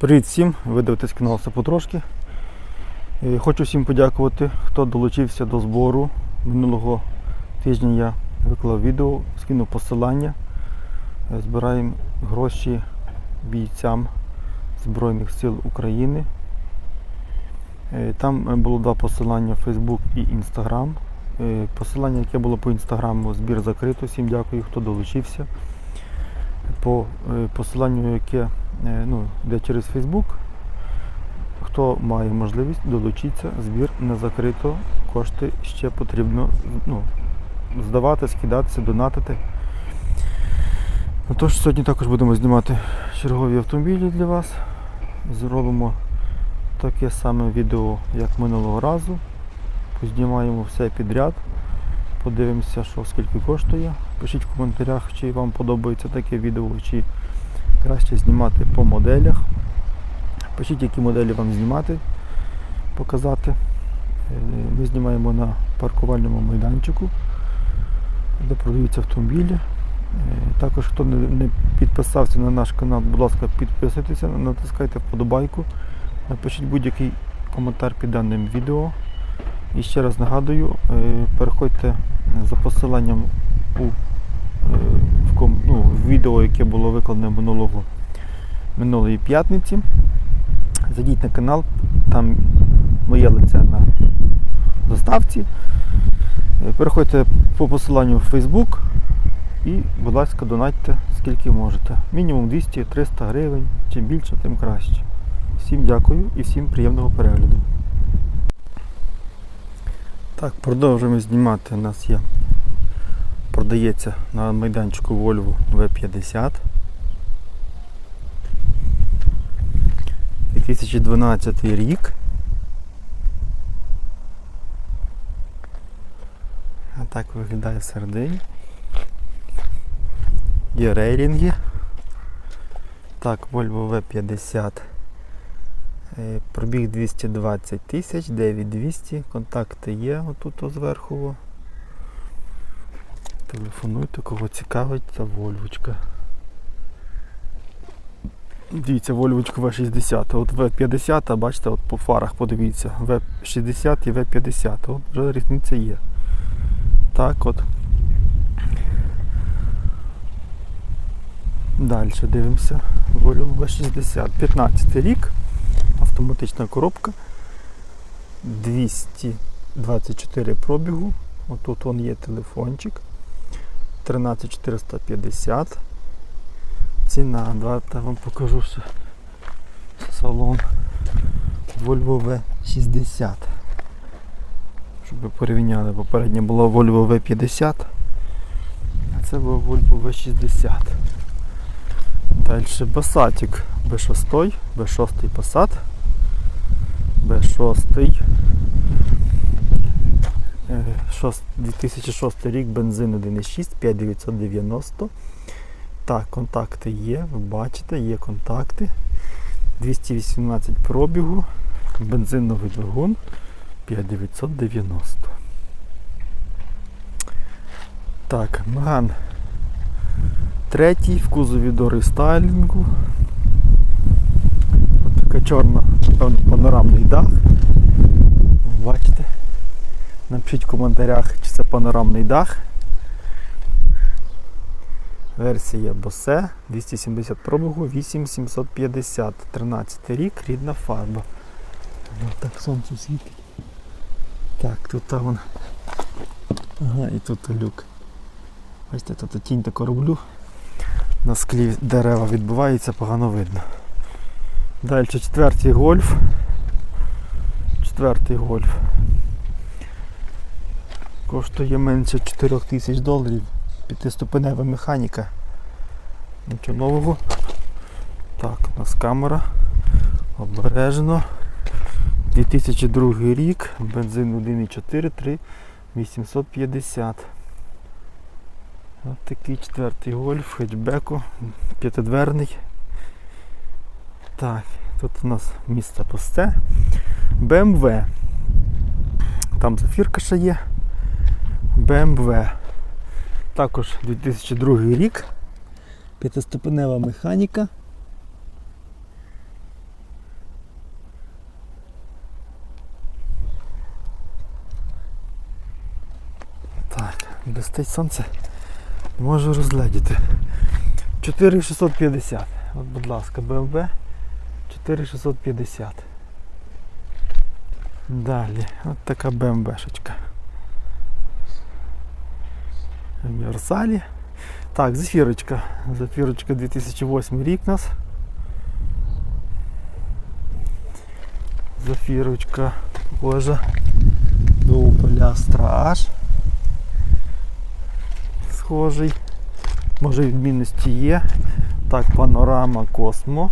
Привіт всім! Ви дивитесь канал все потрошки. Е, Хочу всім подякувати, хто долучився до збору. Минулого тижня я виклав відео, скинув посилання. Е, Збираємо гроші бійцям Збройних сил України. Е, Там було два посилання Facebook і Instagram. Посилання, яке було по інстаграму, збір закрито. Всім дякую, хто долучився. По посиланню, яке ну, йде через Facebook, хто має можливість долучитися, збір не закрито, кошти ще потрібно ну, здавати, скидатися, донатити. Тож сьогодні також будемо знімати чергові автомобілі для вас. Зробимо таке саме відео, як минулого разу. Познімаємо все підряд. Подивимося, що скільки коштує. Пишіть в коментарях, чи вам подобається таке відео, чи краще знімати по моделях. Пишіть, які моделі вам знімати, показати. Е, Ми знімаємо на паркувальному майданчику, де продаються автомобілі. Е, Також, хто не підписався на наш канал, будь ласка, підписуйтеся, натискайте вподобайку, напишіть будь-який коментар під даним відео. І ще раз нагадую, е, переходьте за посиланням у відео, яке було викладено минулого, минулої п'ятниці. Зайдіть на канал, там моє лице на заставці. Е, Переходьте по посиланню в Facebook і, будь ласка, донатьте скільки можете. Мінімум 200-300 гривень. Чим більше, тим краще. Всім дякую і всім приємного перегляду. Так, продовжуємо знімати. У нас є. Продається на майданчику Volvo V50. 2012 рік. А так виглядає всередині. Є рейлінги. Так, Volvo V50. Е, Пробіг 220 тисяч, 9200, контакти є отут зверху. Телефонуйте, кого цікавить, ця Вольвочка. Дивіться, Вольвочка V60. От V50, бачите, от по фарах подивіться. V60 і V50. От вже різниця є. Так от. Далі дивимося. Volvo V60. 15 рік. Автоматична коробка. 224 пробігу. Отут вон є телефончик. 13450. Ціна. Давайте вам покажу ще салон Volvo V60. Щоб ви порівняли. Попереднє було Volvo V50. А це було Volvo V60. Далі Басатик B6, B6 Passat, B6, е, шост- 2006 рік, бензин 1.6, 5990. Так, контакти є, ви бачите, є контакти. 218 пробігу, бензиновий двигун 5990. Так, Меган Третій в кузові до рестайлінгу. Ось така чорна, панорамний дах. Бачите? Напишіть в коментарях, чи це панорамний дах. Версія Bose 270 пробігу, 8750, 13 рік, рідна фарба. Ось так сонце світить. Так, тут та вон. Ага, і тут люк. Бачите, тут тінь таку роблю. На склі дерева відбувається, погано видно. Далі четвертий гольф. Четвертий гольф. Коштує менше 4 тисяч доларів. П'ятиступенева механіка. Нічого нового. Так, у нас камера. Обережно. 2002 рік. Бензин 1,4, 3, 850. Ось такий четвертий гольф, хетчбеку, п'ятидверний. Так, тут у нас місце пусте. BMW. Там зафірка ще є. BMW. Також 2002 рік. П'ятиступенева механіка. Так, блистить сонце. Можу розглядіти. 4650. От, будь ласка, BMW 4650. Далі, от така БМВшечка. Універсалі. Так, зефірочка. Зефірочка 2008 рік у нас. Зефірочка до Opel Astra Схожий. Може відмінності є. Так, панорама Космо.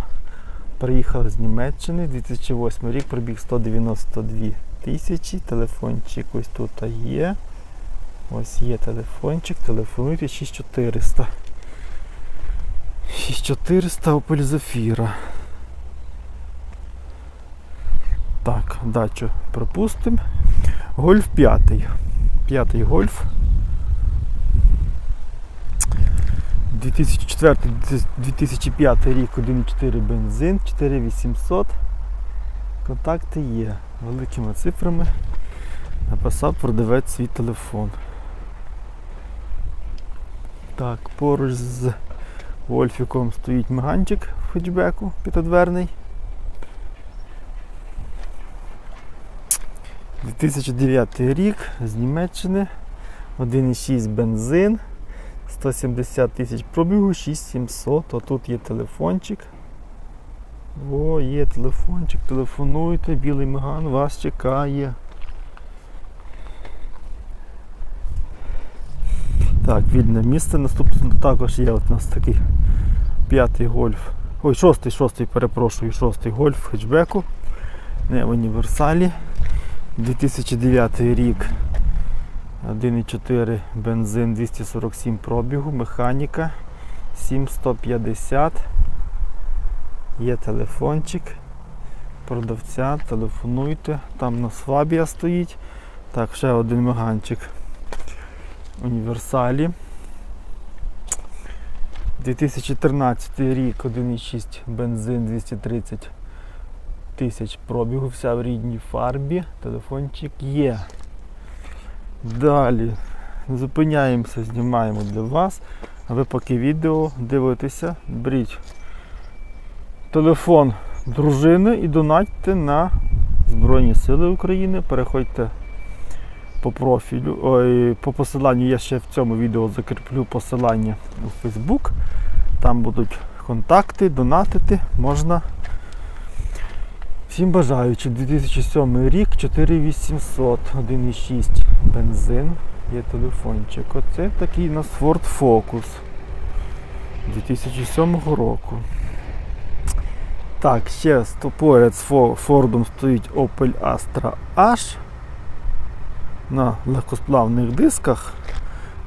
Приїхала з Німеччини, 2008 рік, пробіг 192 тисячі. Телефончик ось тут є. Ось є телефончик, телефонуйте 6400. 6400 Opel Zafira. Так, дачу пропустимо. Гольф 5. П'ятий гольф. 2004-2005 рік 1.4 бензин, 4800. Контакти є. Великими цифрами. Написав продавець свій телефон. Так, поруч з Вольфіком стоїть меганчик в хетчбеку п'ятидверний. 2009 рік з Німеччини. 1,6 бензин. 170 тисяч пробігу, 6700. Отут є телефончик. О, є телефончик, телефонуйте, білий меган вас чекає. Так, вільне місце. Наступне також є от у нас такий п'ятий гольф. Ой, шостий, шостий, перепрошую, шостий гольф хетчбеку. Не в універсалі. 2009 рік. 1,4 бензин 247 пробігу, механіка 7150. Є телефончик. Продавця, телефонуйте. Там на Фабія стоїть. Так, ще один меганчик. Універсалі. 2013 рік 1,6 бензин 230 тисяч пробігу, вся в рідній фарбі. Телефончик є. Далі зупиняємося, знімаємо для вас. А ви поки відео дивитеся, беріть телефон дружини і донатьте на Збройні Сили України. Переходьте по профілю, ой, по посиланню, я ще в цьому відео закріплю посилання у Facebook. Там будуть контакти, донатити можна. Всім бажаючи, 2007 рік, 4800, 1,6 бензин, є телефончик. Оце такий у нас Ford Focus 2007 року. Так, ще поряд з Фордом стоїть Opel Astra H на легкосплавних дисках.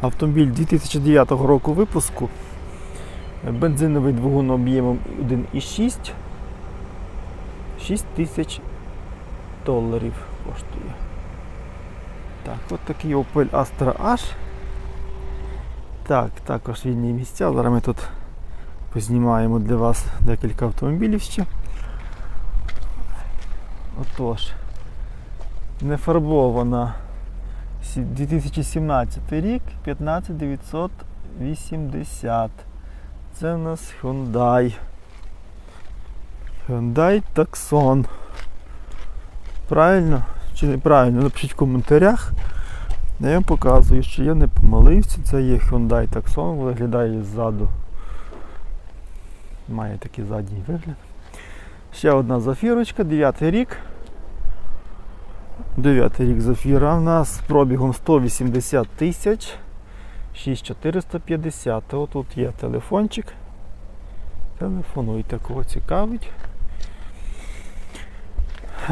Автомобіль 2009 року випуску. Бензиновий двигун об'ємом 1,6. 6 тисяч доларів коштує. Так, от такий Opel Astra H. Так, також вільні місця. Зараз ми тут познімаємо для вас декілька автомобілів ще. Отож, нефарбована 2017 рік 15980. Це у нас Hyundai. Hyundai Tucson. Правильно чи неправильно? Напишіть в коментарях. Я вам показую, що я не помилився. Це є Hyundai Tucson, виглядає ззаду. Має такий задній вигляд. Ще одна зафірочка, 9 рік. 9 рік зафіра. У нас пробігом 180 тисяч. 6450. Отут є телефончик. Телефонуйте, кого цікавить.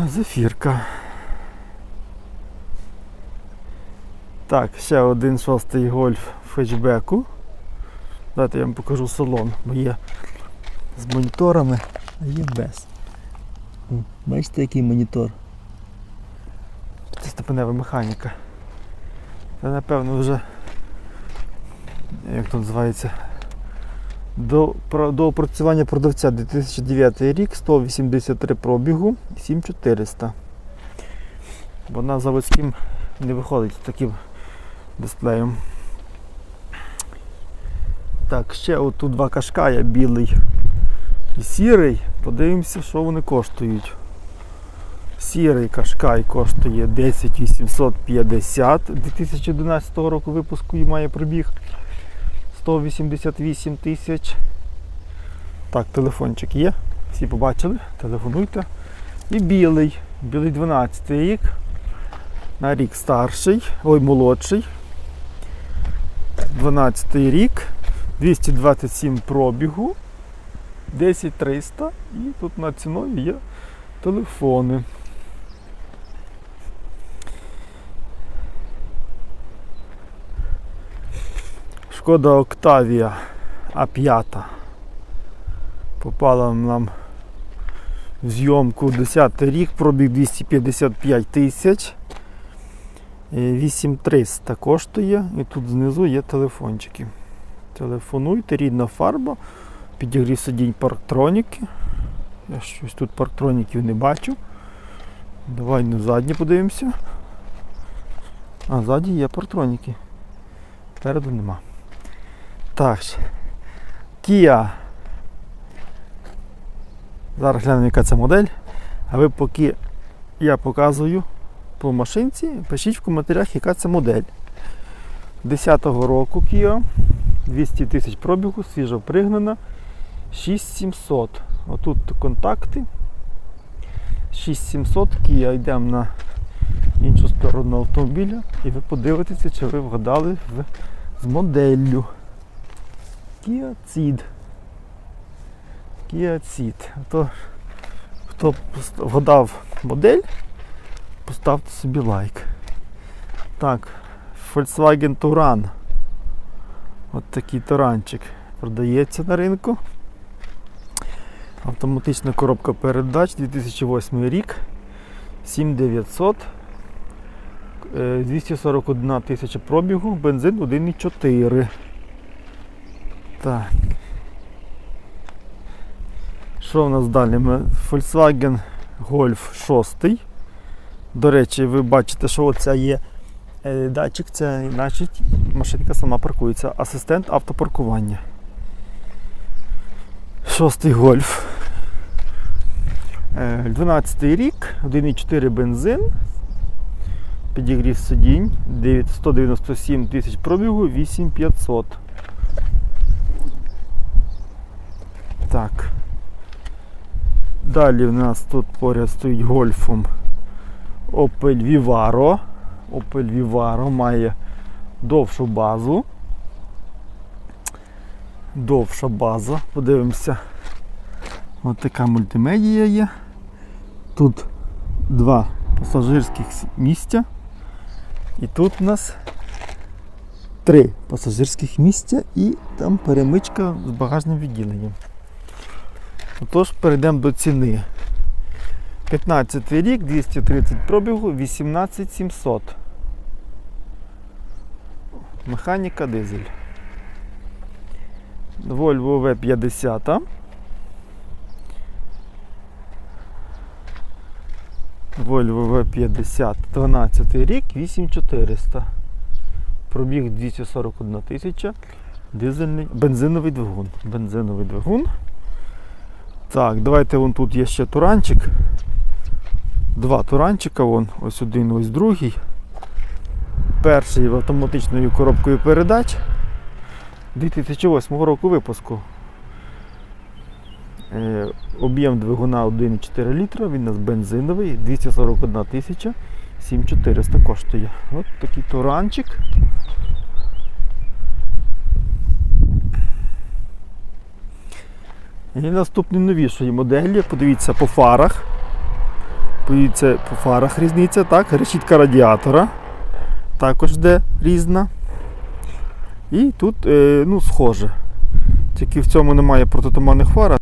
Зефірка. Так, ще один шостий гольф в хетчбеку. Давайте я вам покажу салон, бо є з моніторами, а є без. Бачите, який монітор? Це степенева механіка. Це напевно вже як то називається до, про- до опрацювання продавця 2009 рік, 183 пробігу, 7400. Вона заводським не виходить з таким дисплеєм. Так, ще отут два кашкая, білий і сірий. Подивимося, що вони коштують. Сірий кашкай коштує 10 850 2011 року випуску і має пробіг 188 тисяч. Так, телефончик є. Всі побачили, телефонуйте. І білий, білий 12 рік. На рік старший, ой, молодший. 12 рік, 227 пробігу, 10300 і тут на ціною є телефони. Шкода Октавія А5 попала нам в зйомку 10 рік, пробіг 255 тисяч. Е, 8300 коштує і тут знизу є телефончики. Телефонуйте, рідна фарба, підігрів сидінь парктроніки. Я щось тут парктроніків не бачу. Давай на задні подивимося. А, ззаді є парктроніки. Спереду нема. Так. Kia. Зараз глянемо, яка це модель. А ви поки я показую по машинці, пишіть в коментарях, яка це модель. 10-го року Kia, 200 тисяч пробігу, свіжо пригнана, 6700. Отут контакти. 6700 Kia. Йдемо на іншу сторону автомобіля і ви подивитеся, чи ви вгадали з моделлю. Kia Ceed. Kia То, хто вгадав модель, поставте собі лайк. Так, Volkswagen Touran. От такий таранчик продається на ринку. Автоматична коробка передач 2008 рік. 7900. Е, 241 тисяча пробігу, бензин 1,4. Так. Що в нас далі? Volkswagen Golf 6. До речі, ви бачите, що оця є е, датчик, це значить машинка сама паркується. Асистент автопаркування. Шостий гольф. Е, 12 рік, 1,4 бензин. Підігрів сидінь, 197 тисяч пробігу, 8500. Так. Далі в нас тут поряд стоїть гольфом Opel Vivaro. Opel Vivaro має довшу базу. Довша база. Подивимося. Ось така мультимедія є. Тут два пасажирських місця. І тут у нас три пасажирських місця і там перемичка з багажним відділенням. Отож, перейдемо до ціни. 15 рік, 230 пробігу, 18700. Механіка дизель. Volvo V50. Volvo V50, 12 рік, 8400. Пробіг 241 тисяча. Дизельний, бензиновий двигун. Бензиновий двигун. Так, давайте вон тут є ще туранчик. Два туранчика, вон, ось один, ось другий. Перший автоматичною коробкою передач 2008 року випуску. Е, об'єм двигуна 1,4 літра, він у нас бензиновий, 241 тисяча, 7400 коштує. От такий туранчик. І наступні новішої моделі, подивіться по фарах. Подивіться по фарах різниця, так, решітка радіатора також де різна. І тут е, ну, схоже. Тільки в цьому немає протитуманних фар,